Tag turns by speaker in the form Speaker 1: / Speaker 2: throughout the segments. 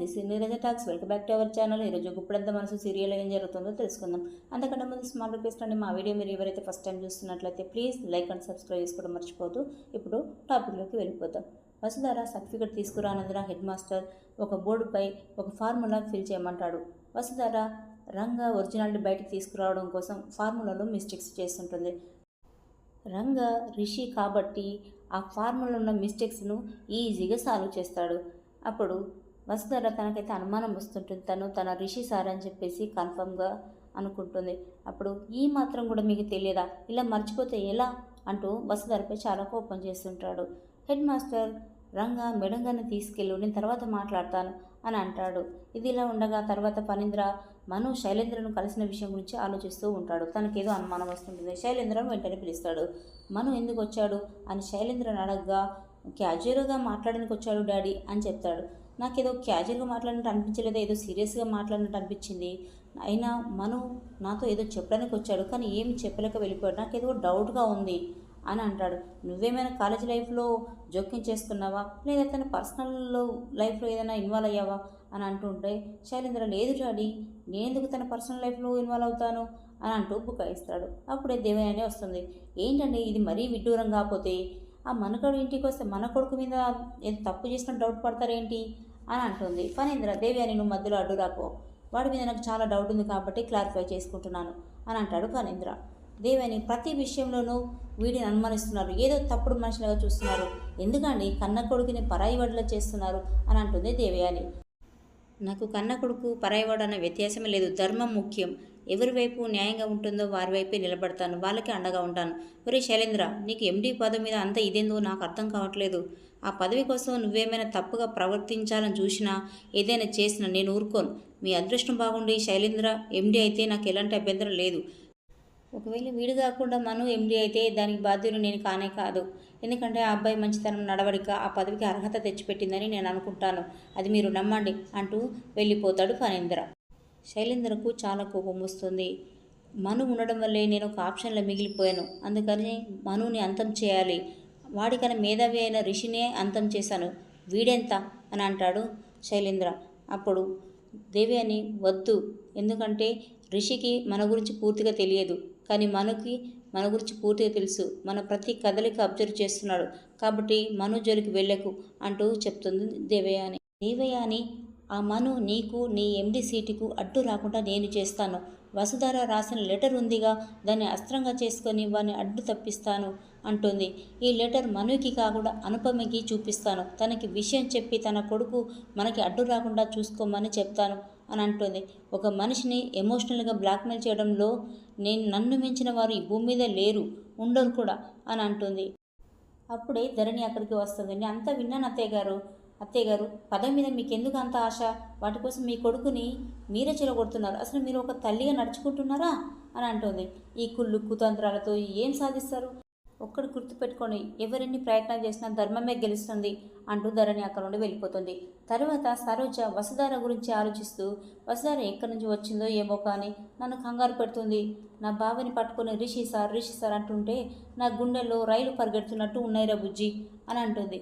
Speaker 1: This is talks welcome back to our channel. ఈరోజు గుప్పుడంత మనసు సీరియల్ ఏం జరుగుతుందో తెలుసుకుందాం. అంతకంటే ముందు స్మాల్ రిక్వెస్ట్ అండి మా వీడియో మీరు ఎవరైతే ఫస్ట్ టైం చూస్తున్నట్లయితే ప్లీజ్ లైక్ అండ్ సబ్స్క్రైబ్ చేసుకోవడం మర్చిపోతూ ఇప్పుడు టాపిక్లోకి వెళ్ళిపోతాం. వసుధార సర్టిఫికెట్ తీసుకురానందున హెడ్ మాస్టర్ ఒక బోర్డుపై ఒక ఫార్ములా ఫిల్ చేయమంటాడు. వసుధార రంగా ఒరిజినాలిటీ బయటకు తీసుకురావడం కోసం ఫార్ములాలో మిస్టేక్స్ చేస్తుంటుంది. రంగ రిషి కాబట్టి ఆ ఫార్ములో ఉన్న మిస్టేక్స్ను ఈజీగా సాల్వ్ చేస్తాడు. అప్పుడు వసుధర తనకైతే అనుమానం వస్తుంటుంది. తను తన రిషి సార్ అని చెప్పేసి కన్ఫర్మ్గా అనుకుంటుంది. అప్పుడు ఈ మాత్రం కూడా మీకు తెలియదా? ఇలా మర్చిపోతే ఎలా? అంటూ వసుధరపై చాలా కోపం చేస్తుంటాడు. హెడ్ మాస్టర్ రంగా మెడంగాన్ని తీసుకెళ్ళు నేను తర్వాత మాట్లాడతాను అని అంటాడు. ఇది ఇలా ఉండగా తర్వాత ఫణీంద్ర మను శైలేంద్రను కలిసిన విషయం గురించి ఆలోచిస్తూ ఉంటాడు. తనకేదో అనుమానం వస్తుంటుంది. శైలేంద్రను వెంటనే పిలుస్తాడు. మను ఎందుకు వచ్చాడు? అని శైలేంద్రను అడగగా క్యాజువల్గా మాట్లాడడానికి వచ్చాడు డాడీ అని చెప్తాడు. నాకు ఏదో క్యాజువల్గా మాట్లాడినట్టు అనిపించలేదు? ఏదో సీరియస్గా మాట్లాడినట్టు అనిపించింది. అయినా మను నాతో ఏదో చెప్పడానికి వచ్చాడు కానీ ఏమి చెప్పలేక వెళ్ళిపోయాడు. నాకు ఏదో డౌట్గా ఉంది అని అంటాడు. నువ్వేమైనా కాలేజ్ లైఫ్లో జోక్యం చేసుకున్నావా? లేదా తన పర్సనల్ లైఫ్లో ఏదైనా ఇన్వాల్వ్ అయ్యావా? అని అంటుంటే శైలేంద్ర లేదు డాడీ. నేనెందుకు తన పర్సనల్ లైఫ్లో ఇన్వాల్వ్ అవుతాను? అని అంటూ బుకాయిస్తాడు. అప్పుడే దేవయాని వస్తుంది. ఏంటండి? ఇది మరీ విడ్డూరం కాకపోతే ఆ మనకడు ఇంటికి వస్తే మన కొడుకు మీద ఏదో తప్పు చేసిన డౌట్ పడతారేంటి? అని అంటుంది. ఫణీంద్ర దేవి అని నువ్వు మధ్యలో అడ్డురాకో వాడి మీద నాకు చాలా డౌట్ ఉంది కాబట్టి క్లారిఫై చేసుకుంటున్నాను అని అంటాడు ఫణేంద్ర దేవని ప్రతి విషయంలోనూ వీడిని అనుమానిస్తున్నారు. ఏదో తప్పుడు మనుషులుగా చూస్తున్నారు. ఎందుకండి? కన్న కొడుకుని పరాయి వాడిలా చేస్తున్నారు అని అంటుంది దేవయాని నాకు కన్న కొడుకు పరాయివాడు అన్న వ్యత్యాసమే లేదు. ధర్మం ముఖ్యం. ఎవరి వైపు న్యాయంగా ఉంటుందో వారి వైపే నిలబడతాను వాళ్ళకి అండగా ఉంటాను. ఒరే శైలేంద్ర నీకు ఎండీ పదవి మీద అంత ఇదేందో నాకు అర్థం కావట్లేదు. ఆ పదవి కోసం నువ్వేమైనా తప్పుగా ప్రవర్తించాలని చూసినా ఏదైనా చేసినా నేను ఊరుకోను. మీ అదృష్టం బాగుండి శైలేంద్ర ఎండీ అయితే నాకు ఎలాంటి అభ్యంతరం లేదు. ఒకవేళ వీడు కాకుండా మను ఎండీ అయితే దానికి బాధ్యులు నేను కానే కాదు. ఎందుకంటే ఆ అబ్బాయి మంచితనం నడవడిక ఆ పదవికి అర్హత తెచ్చిపెట్టిందని నేను అనుకుంటాను. అది మీరు నమ్మండి అంటూ వెళ్ళిపోతాడు ఫణేంద్ర. శైలేంద్రకు చాలా కోపం వస్తుంది. మను ఉండడం వల్లే నేను ఒక ఆప్షన్లో మిగిలిపోయాను. అందుకని మనుని అంతం చేయాలి. వాడికన్నా మేధావి అయిన రిషినే అంతం చేశాను. వీడెంత? అని అంటాడు శైలేంద్ర. అప్పుడు దేవి అని వద్దు. ఎందుకంటే రిషికి మన గురించి పూర్తిగా తెలియదు. కానీ మనకి మన గురించి పూర్తిగా తెలుసు. మన ప్రతి కదలిక అబ్జర్వ్ చేస్తున్నాడు. కాబట్టి మను జోలికి వెళ్ళకు అంటూ చెప్తుంది దేవయాని. దేవయాని ఆ మను నీకు నీ ఎండి సీటుకు అడ్డు రాకుండా నేను చేస్తాను. వసుధార రాసిన లెటర్ ఉందిగా దాన్ని అస్త్రంగా చేసుకొని వాడిని అడ్డు తప్పిస్తాను అంటుంది. ఈ లెటర్ మనుకి కాకుండా అనుపమకి చూపిస్తాను. తనకి విషయం చెప్పి తన కొడుకు మనకి అడ్డు రాకుండా చూసుకోమని చెప్తాను అని అంటుంది. ఒక మనిషిని ఎమోషనల్గా బ్లాక్మెయిల్ చేయడంలో నేను నన్ను మించిన వారు ఈ భూమి మీద లేరు ఉండరు కూడా అని అంటుంది. అప్పుడే ధరణి అక్కడికి వస్తుంది నేను అంతా విన్నాను అత్తయ్య గారు. అత్తయ్య గారు పదవి మీద మీకు ఎందుకు అంత ఆశ? వాటి కోసం మీ కొడుకుని మీరే చెరగొడుతున్నారు. అసలు మీరు ఒక తల్లిగా నడుచుకుంటున్నారా? అని అంటుంది. ఈ కుళ్ళు కుతంత్రాలతో ఏం సాధిస్తారు? ఒక్కడు గుర్తుపెట్టుకొని ఎవరెన్ని ప్రయత్నాలు చేసినా ధర్మమే గెలుస్తుంది అంటూ ధరణి అక్కడ నుండి వెళ్ళిపోతుంది. తర్వాత సరోజ వసుధార గురించి ఆలోచిస్తూ వసుధార ఎక్కడి నుంచి వచ్చిందో ఏమో కానీ నన్ను కంగారు పెడుతుంది. నా బావని పట్టుకుని రిషి సార్ రిషి సార్ అంటుంటే నా గుండెల్లో రైలు పరిగెడుతున్నట్టు ఉన్నాయిరా బుజ్జి అని అంటుంది.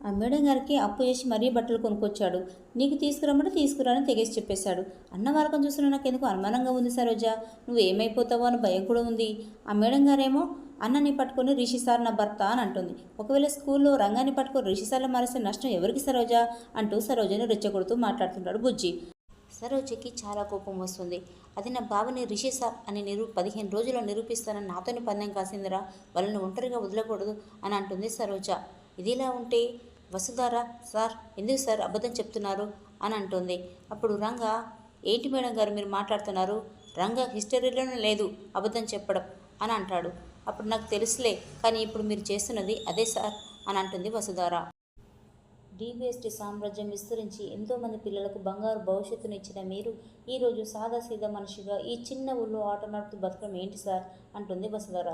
Speaker 1: ఆ మేడం గారికి అప్పు చేసి మరీ బట్టలు కొనుక్కొచ్చాడు. నీకు తీసుకురమ్మంటే తీసుకురాని తెగేసి చెప్పేశాడు. అన్న వారకం చూసిన నాకు ఎందుకు అనుమానంగా ఉంది సరోజ? నువ్వు ఏమైపోతావో అని భయం కూడా ఉంది. ఆ మేడం గారేమో అన్నని పట్టుకొని రిషి సార్ నా భర్త అని అంటుంది. ఒకవేళ స్కూల్లో రంగాన్ని పట్టుకొని రిషి సార్లు మారేస్తే నష్టం ఎవరికి సరోజ? అంటూ సరోజని రెచ్చగొడుతూ మాట్లాడుతుంటాడు బుజ్జి. సరోజకి చాలా కోపం వస్తుంది. అది నా బావని రిషి సార్ అని నిరూ పదిహేను రోజుల్లో నిరూపిస్తానని నాతోని పందెం కాసిందిరా. వాళ్ళని ఒంటరిగా వదలకూడదు అని అంటుంది సరోజ. ఇదిలా ఉంటే వసుధార సార్ ఎందుకు సార్ అబద్ధం చెప్తున్నారు? అని అంటుంది. అప్పుడు రంగా ఏంటి మేడం గారు మీరు మాట్లాడుతున్నారు? రంగా హిస్టరీలోనే లేదు అబద్ధం చెప్పడం అని అంటాడు. అప్పుడు నాకు తెలుసులే కానీ ఇప్పుడు మీరు చేస్తున్నది అదే సార్ అని అంటుంది వసుధార. డిబిఎస్టీ సామ్రాజ్యం విస్తరించి ఎంతోమంది పిల్లలకు బంగారు భవిష్యత్తును ఇచ్చిన మీరు ఈరోజు సాదాసీదా మనిషిగా ఈ చిన్న ఊళ్ళో ఆట నడుపుతూ బతకడం ఏంటి సార్? అంటుంది వసుధార.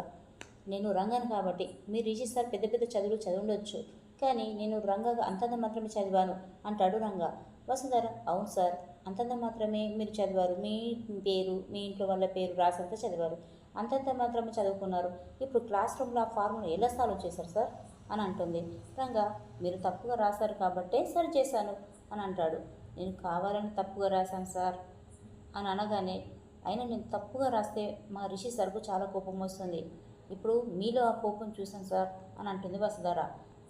Speaker 1: నేను రంగాను కాబట్టి. మీరు రిషి సార్ పెద్ద పెద్ద చదువులు చదవండొచ్చు కానీ నేను రంగగా అంతంత మాత్రమే చదివాను అంటాడు రంగ. వసుంధర అవును సార్. అంతంత మాత్రమే మీరు చదివారు. మీ పేరు మీ ఇంట్లో వాళ్ళ పేరు రాసంతా చదివారు. అంతంత మాత్రమే చదువుకున్నారు. ఇప్పుడు క్లాస్ రూమ్లో ఆ ఫార్ములు ఎలా సాల్వ్ చేశారు సార్? అని అంటుంది. రంగా మీరు తప్పుగా రాశారు కాబట్టే సరి చేశాను అని అంటాడు. నేను కావాలని తప్పుగా రాశాను సార్ అని అనగానే అయినా నేను తప్పుగా రాస్తే మా రిషి సార్కు చాలా కోపం వస్తుంది. ఇప్పుడు మీలో ఆ కోపం చూశాను సార్ అని అంటుంది వసుధార.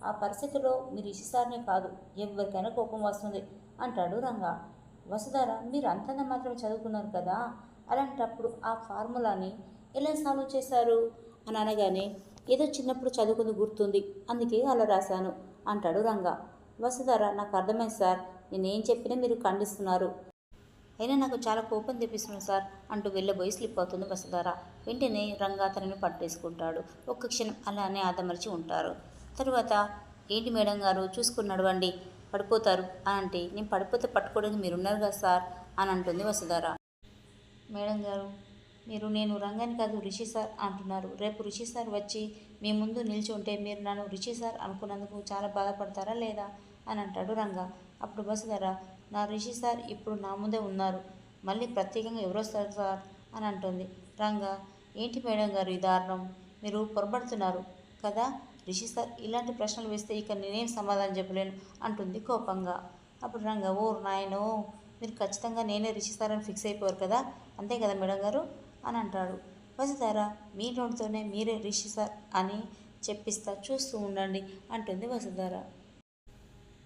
Speaker 1: ఆ పరిస్థితిలో మీరు రిషి సార్నే కాదు ఎవరికైనా కోపం వస్తుంది అంటాడు రంగా. వసుధార మీరు అంతంత మాత్రం చదువుకున్నారు కదా? అలాంటప్పుడు ఆ ఫార్ములాని ఎలా సాల్వ్ చేశారు? అని అనగానే ఏదో చిన్నప్పుడు చదువుకుంది గుర్తుంది అందుకే అలా రాశాను అంటాడు రంగా. వసుధార నాకు అర్థమైంది సార్ నేనేం చెప్పినా మీరు ఖండిస్తున్నారు. అయినా నాకు చాలా కోపం తెప్పిస్తుంది సార్ అంటూ వెళ్ళబోయి స్లిప్ అవుతుంది వసుధార. వెంటనే రంగా తనని పట్టేసుకుంటాడు. ఒక్క క్షణం అలానే ఆదమరిచి ఉంటారు. తరువాత ఏంటి మేడం గారు చూసుకుని నడవండి. పడిపోతారు. అని అంటే నేను పడిపోతే పట్టుకోవడానికి మీరు ఉన్నారు కదా సార్ అని అంటుంది వసుధార. మేడం గారు మీరు నేను రంగాన్ని కాదు రిషి సార్ అంటున్నారు. రేపు రిషి సార్ వచ్చి మీ ముందు నిలిచి ఉంటే మీరు నన్ను రిషి సార్ అనుకున్నందుకు చాలా బాధపడతారా లేదా? అని అంటాడు రంగా. అప్పుడు బస్సు వసుధార నా రిషి సార్ ఇప్పుడు నా ముందే ఉన్నారు మళ్ళీ ప్రత్యేకంగా ఎవరు వస్తారు సార్ అని అంటుంది. రంగా ఏంటి మేడం గారు ఈ దారుణం? మీరు పొరపడుతున్నారు కదా? రిషి సార్ ఇలాంటి ప్రశ్నలు వేస్తే ఇక నేనేం సమాధానం చెప్పలేను అంటుంది కోపంగా. అప్పుడు రంగా ఓ నాయనో మీరు ఖచ్చితంగా నేనే రిషి సార్ అని ఫిక్స్ అయిపోయారు కదా? అంతే కదా మేడం గారు? అని అంటాడు. వసుధార మీ నోటితోనే మీరే రిషి సార్ అని చెప్పిస్తా చూస్తూ ఉండండి అంటుంది వసుధార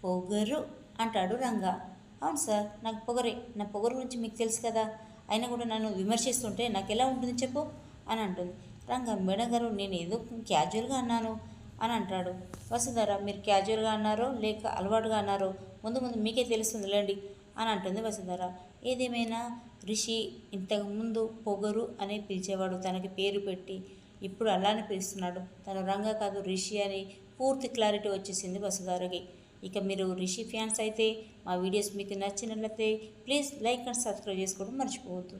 Speaker 1: పొగరు అంటాడు రంగా. అవును సార్ నాకు పొగరే. నా పొగరు గురించి మీకు తెలుసు కదా. అయినా కూడా నన్ను విమర్శిస్తుంటే నాకు ఎలా ఉంటుంది చెప్పు? అని అంటుంది. రంగా మేడం గారు నేను ఏదో క్యాజువల్గా అన్నాను. అని అంటాడు. వసుధార మీరు క్యాజువల్గా అన్నారో లేక అలవాటుగా అన్నారో ముందు ముందు మీకే తెలుస్తుంది లేండి అని అంటుంది వసుధార. ఏదేమైనా? రిషి ఇంతకుముందు పొగరు అని పిలిచేవాడు తనకి పేరు పెట్టి ఇప్పుడు అలానే పిలుస్తున్నాడు. తను రంగా కాదు రిషి అని పూర్తి క్లారిటీ వచ్చేసింది వసుధారకి. ఇక మీరు రిషి ఫ్యాన్స్ అయితే మా వీడియోస్ మీకు నచ్చినట్లయితే ప్లీజ్ లైక్ అండ్ సబ్స్క్రైబ్ చేసుకోవడం మర్చిపోవద్దు.